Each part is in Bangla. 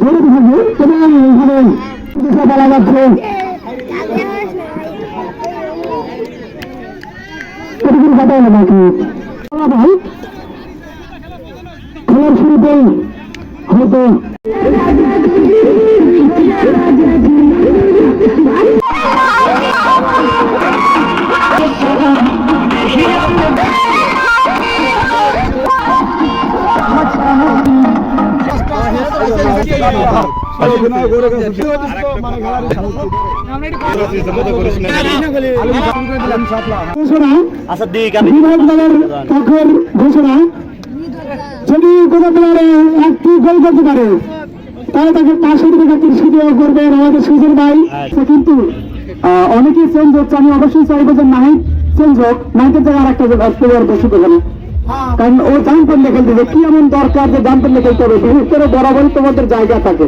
জড়িত থাকে এবং এখানে দেশে বলা যাচ্ছে। কতগুলো কথা হলো বাকি? খেলার শুরুতেই হয়তো ঘোষণা যদি একটি গোল করতে পারে তাহলে তাকে পাঁচশো টাকা পুরস্কৃত করবেন আমাদের সুজন ভাই কিন্তু অনেকেই চেঞ্জ হচ্ছে আমি অবশ্যই চাইব যে নাহিদ চেঞ্জ হোক নাহিদের জায়গায় আর একটা প্লেয়ার বসুক ওখানে কারণ ও জান পেলে খেলতে হবে। কি এমন দরকার যে জান পেলে খেলতে হবে? বিশেষ করে বরাবরই তোমাদের জায়গা থাকে।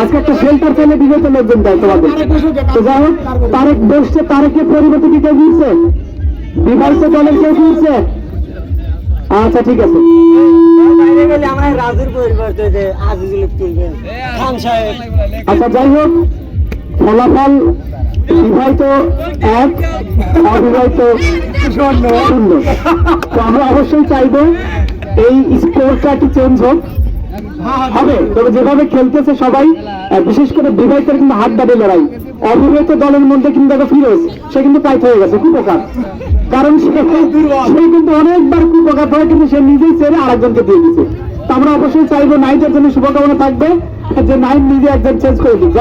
আজকে একটা শেল্টার চাইলে বিগত লোকজন দেয় তোমাদের। তো যাই হোক তারেক বসছে তারেকের পরিবর্তে কি কেউ দিচ্ছে বিভাগীয় দলের কেউ দিচ্ছে আচ্ছা ঠিক আছে। আচ্ছা যাই হোক ফলাফল বিবাহিত এক অবিবাহিত তো আমরা অবশ্যই চাইব এই স্কোরটা একটু চেঞ্জ হোক। হবে, তবে যেভাবে খেলতেছে সবাই বিশেষ করে বিবাহিতের কিন্তু হাত দাঁড়িয়ে লড়াই। অবিবাহিত দলের মধ্যে কিন্তু দেখো ফিরোজ, সে কিন্তু টাইট হয়ে গেছে, কুপকার। কারণ সে কিন্তু অনেকবার কুপকার হয়ে কিন্তু সে নিজেই ছেড়ে আরেকজনকে দিয়ে দিচ্ছে আমরা অবশ্যই চাইব নাইটের জন্য শুভকামনা থাকবে, যে নাইট নিজে একজন চেঞ্জ করে দিক।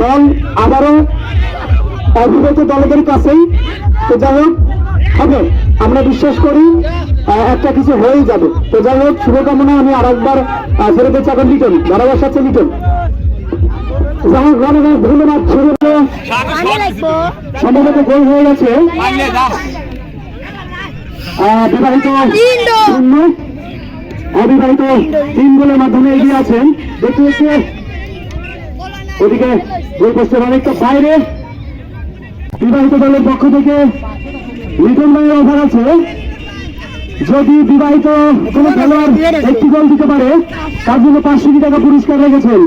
দল আবারও অবিবাহিত দলদের কাছেই তো যাই হোক হবে। আমরা বিশ্বাস করি একটা কিছু হয়েই যাবে। তো যাই হোক শুভকামনা আমি আর একবার ছেড়ে দিচ্ছি এখন লিটন ভালোবাসা আছে লিটন। যাই হোক রণবাই ধন্যবাদ ছেড়ে সম্ভবত গোল হয়ে গেছে। বিবাহিত অবিবাহিত তিন গোলের মাধ্যমে এগিয়ে আছেন। দেখতে হচ্ছে ওদিকে গোল পোস্টের অনেকটা বাইরে। বিবাহিত দলের পক্ষ থেকে লিটন ভাইয়ের অফার আছে। যদি বিবাহিত কোনো খেলোয়াড় একটি গোল দিতে পারে, তার জন্য পাঁচশো টাকা পুরস্কার রেখেছেন।